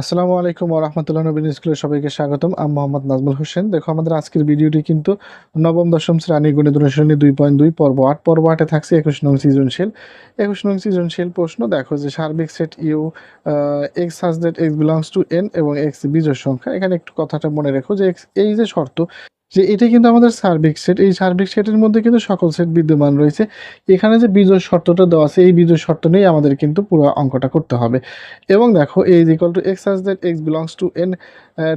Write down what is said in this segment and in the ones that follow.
আসসালামু আলাইকুম রহমতুল্লাহ নবীন স্কুলের সবাইকে স্বাগতম। আমি মোহাম্মদ নাজমুল হোসেন। দেখো, আমাদের আজকের ভিডিওটি কিন্তু নবম, দশম শ্রেণি গণিত অনুশীলনী দুই পয়েন্ট দুই পর্ব আট। পর্ব আটে থাকছে একুশ নং সৃজনশীল। একুশ নং সৃজনশীল প্রশ্ন, দেখো যে সার্বিক set U X has X belongs to N এবং এক্স বিজয় সংখ্যা। এখানে একটু কথাটা মনে রেখো যে এক্স এই যে শর্ত যে এটা কিন্তু আমাদের সার্বিক সেট এই সার্বিক সেটের মধ্যে কিন্তু সকল সেট বিদ্যমান রয়েছে। এখানে যে বিজোড় শর্তটা দেওয়া আছে, এই বিজোড় শর্ত নিয়ে আমাদের কিন্তু পুরো অঙ্কটা করতে হবে। এবং দেখো A is equal to X has that X belongs to N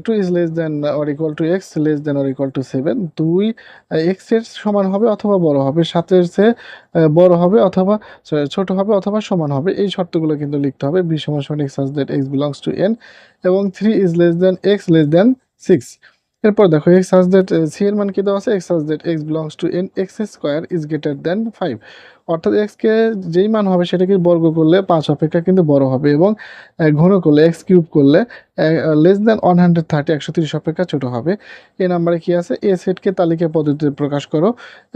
two is less than or equal to X less than or equal to seven দুই এক্সের সমান হবে অথবা বড় হবে, সাতের চেয়ে বড় হবে অথবা ছোট হবে অথবা সমান হবে। এই শর্তগুলো কিন্তু লিখতে হবে। বি সমান সমান X has that X belongs to N এবং three is less than X less than six এরপর দেখো এক্স হাজ দ্যাট সি এর মান কি দেওয়া আছে? X has that X belongs to N X square is greater than five অর্থাৎ এক্সকে যেই মান হবে, সেটাকে বর্গ করলে পাঁচ অপেক্ষা কিন্তু বড় হবে এবং ঘন করলে এক্স কিউব করলে less than one hundred thirty একশো তিরিশ অপেক্ষা ছোট হবে। এই নাম্বারে কি আছে? এ সেটকে তালিকা পদ্ধতিতে প্রকাশ করো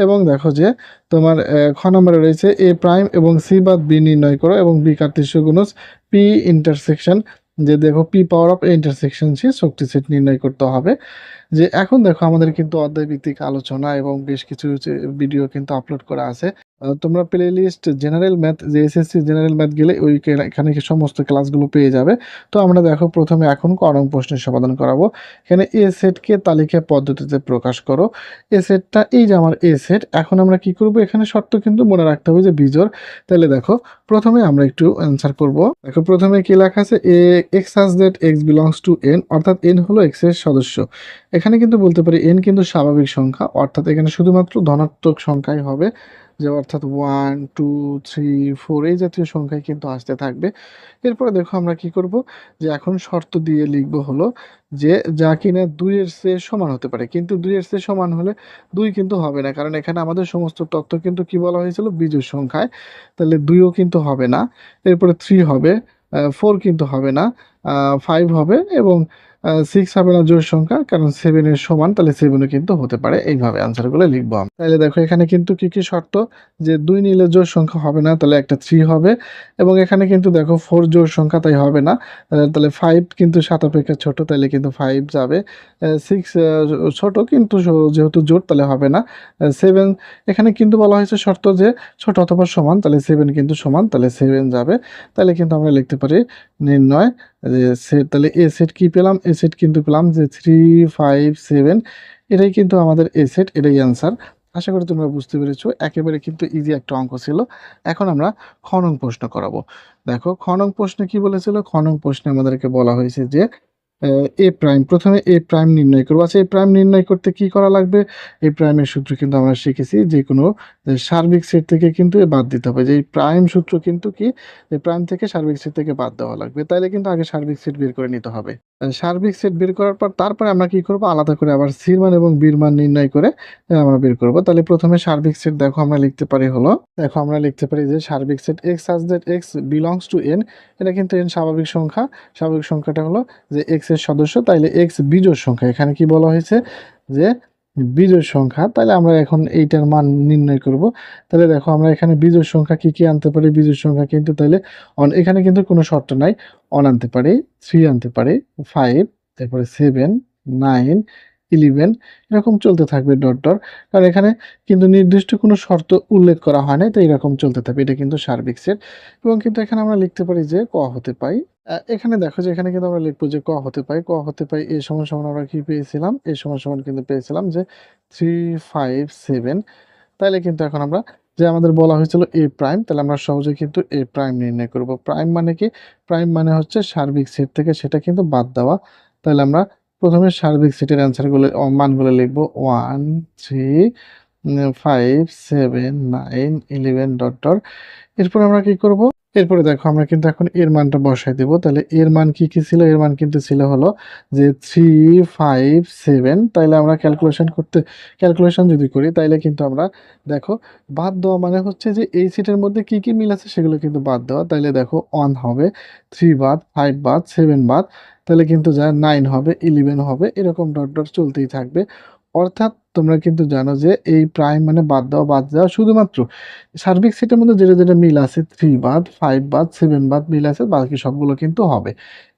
এবং দেখো যে, তোমার খ নম্বরে রয়েছে এ প্রাইম এবং সি বাদ বি নির্ণয় করো এবং বি কার্তিস্য গুণস পি ইন্টারসেকশন যে দেখো পি পাওয়ার অফ ইন্টারসেকশন সে শক্তি সেট নির্ণয় করতে হবে। যে এখন দেখো আমাদের কিন্তু অধ্যায় ভিত্তিক আলোচনা এবং বেশ কিছু ভিডিও কিন্তু আপলোড করা আছে। তোমরা প্লে লিস্ট জেনারেল ম্যাথ যে এসএসসি জেনারেল ম্যাথ গেলে ওই এখানে সমস্ত ক্লাসগুলো পেয়ে যাবে। তো আমরা দেখো প্রথমে এখন করং প্রশ্নের সমাধান করাবো। এখানে এ সেটকে তালিকা পদ্ধতিতে প্রকাশ করো। এ সেটটা এই যে আমার এ সেট এখন আমরা কি করব? এখানে শর্ত কিন্তু মনে রাখতে হবে যে বিজোর তাহলে দেখো, প্রথমে আমরা একটু অ্যান্সার করব। দেখো, প্রথমে কি লেখা আছে? A X has that X belongs to N অর্থাৎ এন হলো এক্সের সদস্য। এখানে কিন্তু বলতে পারি এন কিন্তু স্বাভাবিক সংখ্যা, অর্থাৎ এখানে শুধুমাত্র ধনাত্মক সংখ্যাই হবে। যে অর্থাৎ ওয়ান টু থ্রি ফোর এই জাতীয় সংখ্যায় কিন্তু আসতে থাকবে। এরপরে দেখো আমরা কি করব? যে এখন শর্ত দিয়ে লিখব হলো যে যা কিনা দুইয়ের চেয়ে সমান হতে পারে। কিন্তু দুইয়ের চেয়ে সমান হলে দুই কিন্তু হবে না। কারণ এখানে আমাদের সমস্ত তথ্য কিন্তু কি বলা হয়েছিল? বিজোড় সংখ্যায়। তাহলে দুইও কিন্তু হবে না। এরপরে থ্রি হবে ফোর কিন্তু হবে না ফাইভ হবে এবং সিক্স হবে না জোর সংখ্যা, কারণ সেভেনের সমান, তাহলে সেভেনও কিন্তু হতে পারে। এইভাবে আনসারগুলো লিখব তাহলে দেখো, এখানে কিন্তু কি কি শর্ত? যে দুই নিলে জোর সংখ্যা হবে না, তাহলে একটা থ্রি হবে। এবং এখানে কিন্তু দেখো ফোর জোর সংখ্যা তাই হবে না। তাহলে ফাইভ কিন্তু সাত অপেক্ষা ছোট, তাহলে কিন্তু ফাইভ যাবে। সিক্স ছোট কিন্তু যেহেতু জোর তাহলে হবে না। সেভেন এখানে কিন্তু বলা হয়েছে শর্ত যে ছোট অথবা সমান, তাহলে সেভেন কিন্তু সমান, তাহলে সেভেন যাবে। তাহলে কিন্তু আমরা লিখতে পারি নির্ণয়। যে সেট তাহলে এ সেট কি পেলাম? এ সেট কিন্তু পেলাম যে থ্রি ফাইভ সেভেন এটাই কিন্তু আমাদের এ সেট এটাই অ্যান্সার আশা করি তোমরা বুঝতে পেরেছ, একেবারে কিন্তু ইজি একটা অঙ্ক ছিল। এখন আমরা খনন প্রশ্ন করাবো। দেখো খনন প্রশ্নে কি বলেছিল? খনন প্রশ্নে আমাদেরকে বলা হয়েছে যে এ প্রাইম প্রথমে এ প্রাইম নির্ণয় করব। আচ্ছা এ প্রাইম নির্ণয় করতে কি করা লাগবে? এ প্রাইমের সূত্র কিন্তু আমরা শিখেছি যে কোনো সার্বিক সেট থেকে কিন্তু বাদ দিতে হবে। যে এই প্রাইম সূত্র কিন্তু কি? প্রাইম থেকে সার্বিক সেট থেকে বাদ দেওয়া লাগবে। তাইলে কিন্তু আগে সার্বিক সেট বের করে নিতে হবে। সার্বিক সেট বের করার পর তারপরে আমরা কি করব? আলাদা করে আবার সির মান এবং বীর মান নির্ণয় করে আমরা বের করব। তাহলে প্রথমে সার্বিক সেট দেখো, আমরা লিখতে পারি হলো, দেখো আমরা লিখতে পারি যে সার্বিক set X has that X belongs to N এটা কিন্তু এন স্বাভাবিক সংখ্যা। স্বাভাবিক সংখ্যাটা হলো যে এক্স এর সদস্য, তাইলে এক্স বিজোড় সংখ্যা। এখানে কি বলা হয়েছে? যে বিজোড় সংখ্যা তাহলে আমরা এখন এইটার মান নির্ণয় করব। তাহলে দেখো আমরা এখানে বিজোড় সংখ্যা কি কি আনতে পারি? বিজোড় সংখ্যা কিন্তু তাহলে অন এখানে কিন্তু কোনো শর্ত নাই। অন আনতে পারি থ্রি আনতে পারি ফাইভ তারপরে সেভেন নাইন ইলেভেন এরকম চলতে থাকবে ডট ডট কারণ এখানে কিন্তু নির্দিষ্ট কোনো শর্ত উল্লেখ করা হয় না তো এরকম চলতে থাকবে। এটা কিন্তু সার্বিক সেট এবং কিন্তু এখানে আমরা লিখতে পারি যে ক হতে পাই। এখানে দেখো যে এখানে কিন্তু আমরা লিখব যে ক হতে পাই ক হতে পাই এ সমান সমান আমরা কি পেয়েছিলাম? এ সমান সমান কিন্তু পেয়েছিলাম যে থ্রি ফাইভ সেভেন তাহলে কিন্তু এখন আমরা যে আমাদের বলা হয়েছিল এ প্রাইম তাহলে আমরা সহজে কিন্তু এ প্রাইম নির্ণয় করব। প্রাইম মানে কি? প্রাইম মানে হচ্ছে সার্বিক সেট থেকে সেটা কিন্তু বাদ দেওয়া। তাহলে আমরা প্রথমে সার্বিক সেটের অ্যান্সারগুলো মানগুলো লিখব one three five seven nine eleven dot dot এরপর আমরা কি করব? এরপরে দেখো, আমরা কিন্তু এখন এর মানটা বসাই দেব। তাহলে এর মান কি কি ছিল? এর মান কিন্তু ছিল হলো যে থ্রি ফাইভ সেভেন তাইলে আমরা ক্যালকুলেশন করতে ক্যালকুলেশন যদি করি, তাইলে কিন্তু আমরা দেখো, বাদ দেওয়া মানে হচ্ছে যে এই সিটের মধ্যে কি কি মিল আছে সেগুলো কিন্তু বাদ দেওয়া। তাইলে দেখো ওয়ান হবে থ্রি বাদ ফাইভ বাদ সেভেন বাদ। তাহলে কিন্তু যা নাইন হবে ইলেভেন হবে, এরকম ডট ডট চলতেই থাকবে। অর্থাৎ তোমরা কিন্তু জানো যে এই প্রাইম মানে বাদ দেওয়া বাদ দেওয়া শুধুমাত্র সার্বিক সেটের মধ্যে যেটা যেটা মিল আছে থ্রি বাদ ফাইভ বাদ সেভেন বাদ মিল আছে, বাকি সবগুলো কিন্তু হবে।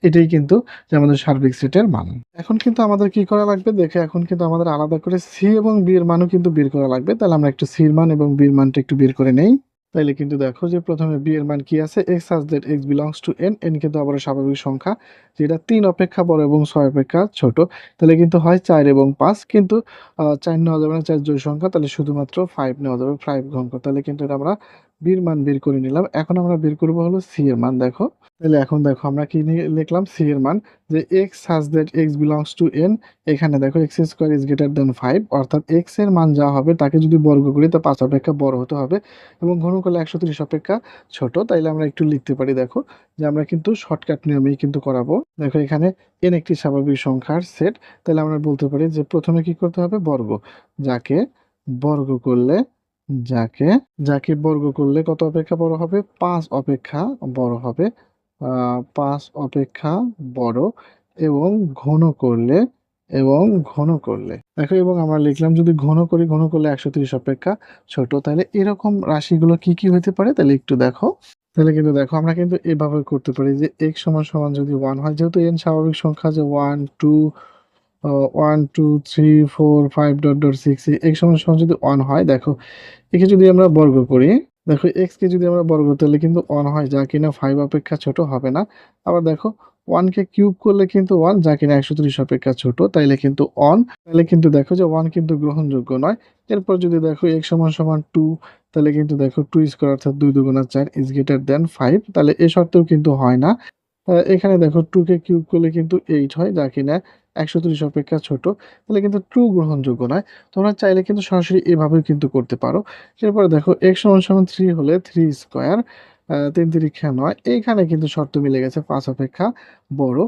এটাই কিন্তু যে আমাদের সার্বিক সেটের মান। এখন কিন্তু আমাদের কি করা লাগবে? দেখে এখন কিন্তু আমাদের আলাদা করে সি এবং বি এর মানও কিন্তু বের করা লাগবে। তাহলে আমরা একটু সির মান এবং বির মানটা একটু বের করে নেই। তাইলে কিন্তু দেখো যে প্রথমে বি এর মান কি আছে? X has that X belongs to N N কিন্তু আবার স্বাভাবিক সংখ্যা, যেটা তিন অপেক্ষা বড় এবং ছয় অপেক্ষা ছোট। তাহলে কিন্তু হয় চার এবং পাঁচ, কিন্তু চার নেওয়া যাবে না, চার জয় সংখ্যা তাহলে শুধুমাত্র ফাইভ নেওয়া যাবে ফাইভ ঘঙ্ক তাহলে কিন্তু এটা আমরা বির মান বের করে নিলাম। এখন আমরা বের করব হলো সি এর মান, দেখো। তাহলে এখন দেখো, আমরা কি লিখলাম সি এর মান যে X has that X belongs to N এখানে দেখো X square is greater than five অর্থাৎ এক্সের মান যা হবে তাকে যদি বর্গ করি তা পাঁচ অপেক্ষা বড় হতে হবে এবং ঘন করলে একশো তিরিশ অপেক্ষা ছোট। তাইলে আমরা একটু লিখতে পারি, দেখো, যে আমরা কিন্তু শর্টকাট নিয়মেই কিন্তু করাবো। দেখো, এখানে এন একটি স্বাভাবিক সংখ্যার সেট তাহলে আমরা বলতে পারি যে প্রথমে কি করতে হবে? বর্গ। যাকে বর্গ করলে যাকে যাকে বর্গ করলে কত অপেক্ষা বড় হবে? পাঁচ অপেক্ষা বড় হবে। পাঁচ অপেক্ষা বড় এবং ঘন করলে, এবং ঘন করলে। দেখো, এবং আমরা লিখলাম যদি ঘন করি, ঘন করলে একশো তিরিশ অপেক্ষা ছোট। তাহলে এরকম রাশিগুলো কি কি হতে পারে? তাহলে একটু দেখো। তাহলে কিন্তু দেখো, আমরা কিন্তু এভাবে করতে পারি যে এক সমান সমান যদি ওয়ান হয়, যেহেতু n স্বাভাবিক সংখ্যা যে one two one two three four five dot dot six x সমান যদি ওয়ান হয়, দেখো, একে যদি আমরা বর্গ করি, দেখো, x কে যদি আমরা বর্গ তাহলে কিন্তু ওয়ান হয়, যা কিনা ফাইভ অপেক্ষা ছোট হবে না। আবার দেখো ওয়ানকে কিউব করলে কিন্তু ওয়ান যা কিনা একশো ত্রিশ অপেক্ষা ছোট, তাইলে কিন্তু অন তাহলে কিন্তু দেখো যে ওয়ান কিন্তু গ্রহণযোগ্য নয়। এরপর যদি দেখো, x সমান সমান টু তাহলে কিন্তু দেখো টু স্কোয়ার অর্থাৎ দুই দুগুণা চার ইজ গ্রেটার দেন ফাইভ তাহলে এ শর্তেও কিন্তু হয় না। এখানে দেখো টুকে কিউব করলে কিন্তু এইট হয়, যা কিনা একশো তিরিশ অপেক্ষা ছোট, তাহলে কিন্তু ট্রু গ্রহণযোগ্য নয়। তোমরা চাইলে কিন্তু সরাসরি এভাবেও কিন্তু করতে পারো। এরপরে দেখো এক্স সমান সমান থ্রি হলে থ্রি স্কোয়ার তিন তিরিক্ষা নয়। এইখানে কিন্তু শর্ত মিলে গেছে পাঁচ অপেক্ষা বড়।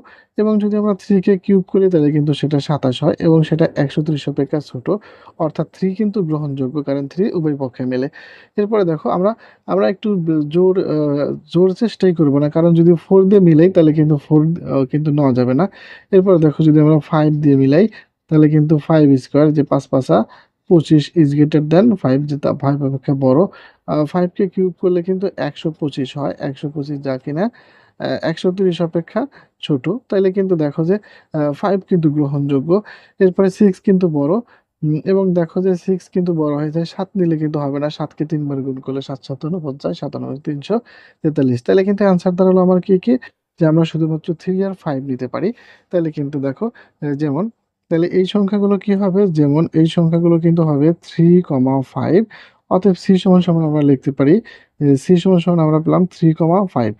এবং যদি আমরা থ্রিকে কিউব করি, তাহলে কিন্তু সেটা সাতাশ হয় এবং সেটা একশো ত্রিশ অপেক্ষা ছোট। অর্থাৎ থ্রি কিন্তু গ্রহণযোগ্য, কারণ থ্রি উভয় পক্ষে মেলে। এরপরে দেখো, আমরা আমরা একটু জোর জোর চেষ্টাই করব না, কারণ যদি ফোর দিয়ে মিলাই, তাহলে কিন্তু ফোর কিন্তু নেওয়া যাবে না। এরপরে দেখো, যদি আমরা ফাইভ দিয়ে মিলাই, তাহলে কিন্তু ফাইভ স্কোয়ার যে পাঁচ পাঁচা পঁচিশ ইজ গ্রেটার দেন ফাইভ যেটা ফাইভ অপেক্ষা বড়। ফাইভকে কিউব করলে কিন্তু একশো পঁচিশ হয়, একশো পঁচিশ যা কিনা একশো তিরিশ অপেক্ষা ছোট। তাইলে কিন্তু দেখো যে ফাইভ কিন্তু গ্রহণযোগ্য, এরপরে সিক্স কিন্তু বড়। এবং দেখো যে সিক্স কিন্তু বড় হয়ে যায়, সাত নিলে কিন্তু হবে না সাতকে তিনবার গুণ করলে সাত সাতান্ন পঞ্চাশ সাতান্ন তিনশো তেতাল্লিশ। তাহলে কিন্তু অ্যান্সার দাঁড়াল আমার কি কি? যে আমরা শুধুমাত্র থ্রি আর ফাইভ নিতে পারি। তাহলে কিন্তু দেখো যেমন তাহলে এই সংখ্যাগুলো কি হবে? যেমন এই সংখ্যাগুলো কিন্তু হবে থ্রি কমা ফাইভ অতএব সি সমান সমান আমরা লিখতে পারি সি সমান সমান আমরা পেলাম থ্রি কমা ফাইভ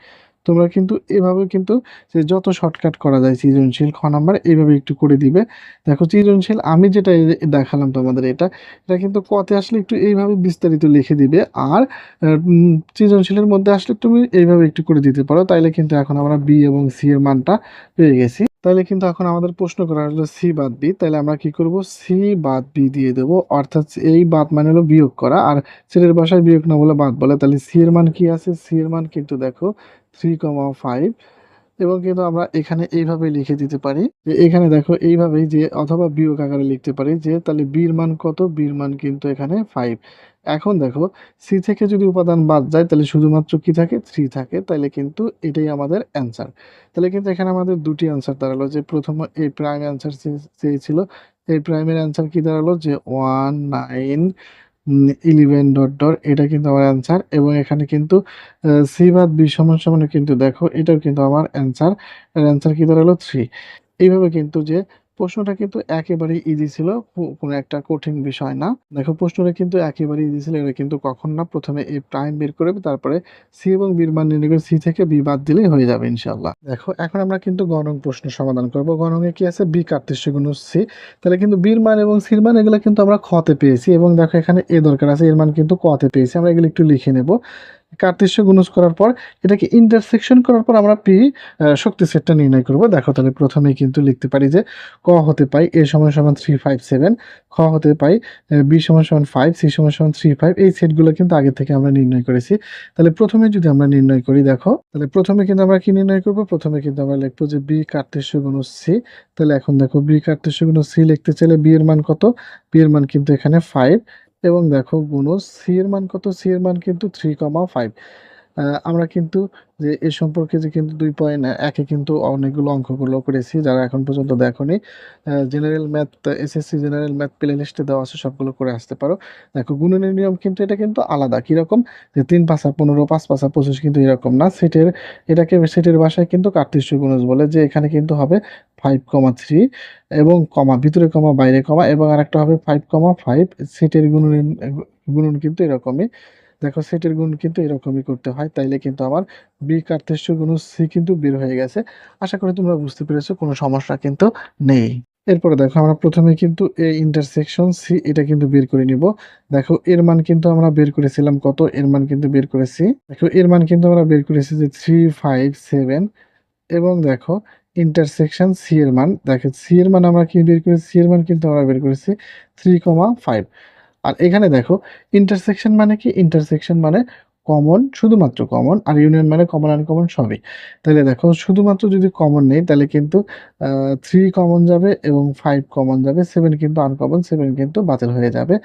তোমরা কিন্তু এভাবে কিন্তু যে যত শর্টকাট করা যায় সৃজনশীল, খ নাম্বার এইভাবে একটু করে দিবে। দেখো সৃজনশীল, আমি যেটা দেখালাম তোমাদের এটা এটা কিন্তু কতে আসলে একটু এইভাবে বিস্তারিত লিখে দিবে, আর সৃজনশীলের মধ্যে আসলে তুমি এইভাবে একটু করে দিতে পারো, তাইলে কিন্তু এখন আমরা বি এবং সি এর মানটা পেয়ে গেছি। তাহলে কিন্তু এখন আমাদের প্রশ্ন করা হলো সি বাদ বি তাহলে আমরা কি করব? সি বাদ বি দিয়ে দেবো, অর্থাৎ এই বাদ মানে হলো বিয়োগ করা, আর ছেলের বাসায় বিয়োগ না বলে বাদ বলে তাহলে সি এর মান কি আছে? সি এর মান কিন্তু দেখো থ্রি কমা ফাইভ এবং কিন্তু আমরা এখানে এইভাবে লিখে দিতে পারি, যে এখানে দেখো এইভাবেই যে অথবা বিয়োগ আকারে লিখতে পারি, যে তাহলে বির মান কত? বির মান কিন্তু এখানে ফাইভ এখন দেখো সি থেকে যদি উপাদান বাদ যায়, তাহলে শুধুমাত্র কি থাকে? থ্রি থাকে। তাহলে কিন্তু এটাই আমাদের অ্যান্সার তাহলে কিন্তু এখানে আমাদের দুটি অ্যান্সার দাঁড়াল। যে প্রথম এই প্রাইম অ্যান্সার চেয়েছিল এই প্রাইমের অ্যান্সার কি দাঁড়াল? যে one nine eleven dot dot এটা কিন্তু আমার অ্যান্সার এবং এখানে কিন্তু সি বাদ বি সমান সমান কিন্তু দেখো, এটাও কিন্তু আমার অ্যান্সার অ্যান্সার কি দাঁড়াল? থ্রি এইভাবে কিন্তু যে প্রশ্নটা কিন্তু একেবারেই ইজি ছিল কোনো একটা কঠিন বিষয় না। দেখো, প্রশ্নটা কিন্তু একেবারেই ইজি ছিল, এটা কিন্তু কখন না প্রথমে এ প্রাইম বের করবে তারপরে সি এবং বির মান নির্ণয় করে সি থেকে বি বাদ দিলেই হয়ে যাবে ইনশাল্লাহ দেখো, এখন আমরা কিন্তু গণং প্রশ্ন সমাধান করব। গণঙে কি আছে? বি কার্তেশ্য গুণ সি তাহলে কিন্তু বির মান এবং সির মান, এগুলো কিন্তু আমরা খতে পেয়েছি এবং দেখো এখানে এ দরকার আছে, এর মান কিন্তু কতে পেয়েছি। আমরা এগুলো একটু লিখে নেব। কার্তেশ্য গুণজ করার পর এটাকে ইন্টারসেকশন করার পর আমরা পি শক্তি সেটটা নির্ণয় করব। দেখো তাহলে প্রথমেই কিন্তু লিখতে পারি যে ক হতে পাই এ সমান সমান থ্রি ফাইভ সেভেন খ হতে পাই বি সমান সমান ফাইভ সি সমান সমান থ্রি ফাইভ এই সেটগুলো কিন্তু আগে থেকে আমরা নির্ণয় করেছি। তাহলে প্রথমে যদি আমরা নির্ণয় করি, দেখো, তাহলে প্রথমে কিন্তু আমরা কি নির্ণয় করব? প্রথমে কিন্তু আমরা লিখব যে বি কার্তেশ্য গুণজ সি তাহলে এখন দেখো বি কার্তেশ্য গুণজ সি লিখতে চাইলে বি এর মান কত? বি এর মান কিন্তু এখানে ফাইভ এবং দেখো গুণজ সি এর মান কত? সি এর মান কিন্তু থ্রি কমা ফাইভ আমরা কিন্তু যে এ সম্পর্কে যে কিন্তু দুই পয়েন্ট একে কিন্তু অনেকগুলো অঙ্কগুলো করেছি, যারা এখন পর্যন্ত দেখোনি general math SSC general math play লিস্টে দেওয়া আছে, সবগুলো করে আসতে পারো। দেখো গুণনের নিয়ম কিন্তু এটা কিন্তু আলাদা। কীরকম? যে তিন পাঁচা পনেরো, পাঁচ পাঁচা পঁচিশ কিন্তু এরকম না। সেটের, এটাকে সেটের ভাষায় কিন্তু কার্তিস্য গুণজ বলে যে এখানে কিন্তু হবে ফাইভ কমা থ্রি এবং কমা ভিতরে কমা বাইরে কমা এবং আরেকটা হবে ফাইভ কমা ফাইভ সেটের গুণন গুণন কিন্তু এরকমই। দেখো সেটের গুণ কিন্তু এরকমই করতে হয়, তাইলে কিন্তু আমার বি কার্তেশ্য গুণ সি কিন্তু বের হয়ে গেছে। আশা করি তোমরা বুঝতে পেরেছ, কোনো সমস্যা কিন্তু নেই। এরপরে দেখো আমরা প্রথমে কিন্তু এ ইন্টারসেকশন সি এটা কিন্তু বের করে নিব। দেখো এর মান কিন্তু আমরা বের করেছিলাম কত? এর মান কিন্তু বের করেছি। দেখো এর মান কিন্তু আমরা বের করেছি যে থ্রি ফাইভ সেভেন এবং দেখো ইন্টারসেকশন সি এর মান। দেখো সি এর মান আমরা কি বের করেছি? সি এর মান কিন্তু আমরা বের করেছি থ্রি কমা ফাইভ আর এখানে দেখো ইন্টারসেকশন মানে কি? ইন্টারসেকশন মানে কমন শুধুমাত্র কমন আর ইউনিয়ন মানে কমন আনকমন সবই। তাহলে দেখো, শুধুমাত্র যদি কমন নেই, তাহলে কিন্তু থ্রি কমন যাবে এবং ফাইভ কমন যাবে। সেভেন কিন্তু আনকমন সেভেন কিন্তু বাতিল হয়ে যাবে।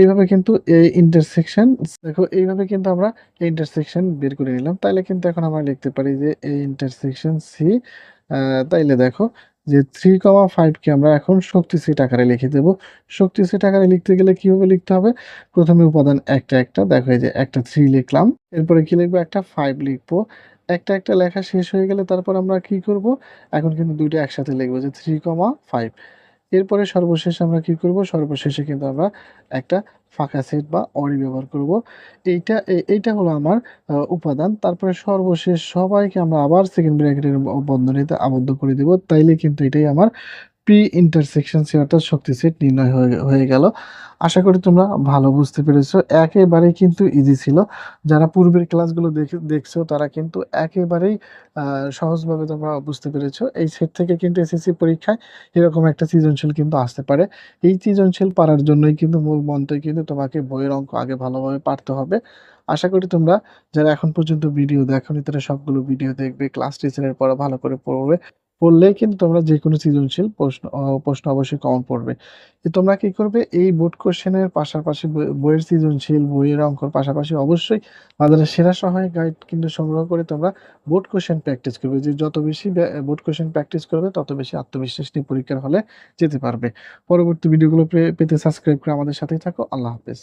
এইভাবে কিন্তু এই ইন্টারসেকশন দেখো, এইভাবে কিন্তু আমরা ইন্টারসেকশন বের করে নিলাম। তাহলে কিন্তু এখন আমরা লিখতে পারি যে এই ইন্টারসেকশন সি তাইলে দেখো যে থ্রি কমা ফাইভকে আমরা এখন শক্তি সেট আকারে লিখে দেবো। শক্তি সেট আকারে লিখতে গেলে কীভাবে লিখতে হবে? প্রথমে উপাদান একটা একটা, দেখো এই যে একটা থ্রি লিখলাম। এরপরে কি লিখব? একটা ফাইভ লিখব। একটা একটা লেখা শেষ হয়ে গেলে তারপর আমরা কি করব? এখন কিন্তু দুইটা একসাথে লিখব যে থ্রি কমা ফাইভ এরপরে সর্বশেষ আমরা কি করব? সর্বশেষে কিন্তু আমরা একটা ফাঁকা সেট বা অরি ব্যবহার করব। এইটা এইটা হলো আমার উপাদান। তারপরে সর্বশেষ সবাইকে আমরা আবার সেকেন্ড ব্র্যাকেটের বন্ধনীতে আবদ্ধ করে দেব। তাইলে কিন্তু এটাই আমার পি ইন্টারসেকশন সি অর্থাৎ শক্তি সেট নির্ণয় হয়ে গেল। আশা করি তোমরা ভালো বুঝতে পেরেছ। একেবারেই কিন্তু ইজি ছিল। যারা পূর্বের ক্লাসগুলো দেখে, দেখছ, তারা কিন্তু একেবারেই সহজভাবে তোমরা বুঝতে পেরেছ। এই সেট থেকে কিন্তু এসএসসি পরীক্ষায় এরকম একটা সৃজনশীল কিন্তু আসতে পারে। এই সৃজনশীল পারার জন্যই কিন্তু মূল মন্ত্রই কিন্তু তোমাকে বইয়ের অঙ্ক আগে ভালোভাবে পারতে হবে। আশা করি তোমরা যারা এখন পর্যন্ত ভিডিও দেখোনি, তারা সবগুলো ভিডিও দেখবে ক্লাস টিচারের পড়া ভালো করে পড়বে। পড়লেই কিন্তু তোমরা যে কোনো সৃজনশীল প্রশ্ন প্রশ্ন অবশ্যই কমন পড়বে। তোমরা কি করবে? এই বোর্ড কোশ্চেনের পাশাপাশি বইয়ের সৃজনশীল, বইয়ের অঙ্কর পাশাপাশি অবশ্যই বাজারের সেরা সহায়ক গাইড কিন্তু সংগ্রহ করে তোমরা বোর্ড কোশ্চেন প্র্যাকটিস করবে। যে যত বেশি বোর্ড কোশ্চেন প্র্যাকটিস করবে, তত বেশি আত্মবিশ্বাস নিয়ে পরীক্ষার হলে যেতে পারবে। পরবর্তী ভিডিওগুলো পেতে সাবস্ক্রাইব করে আমাদের সাথেই থাকো। আল্লাহ হাফেজ।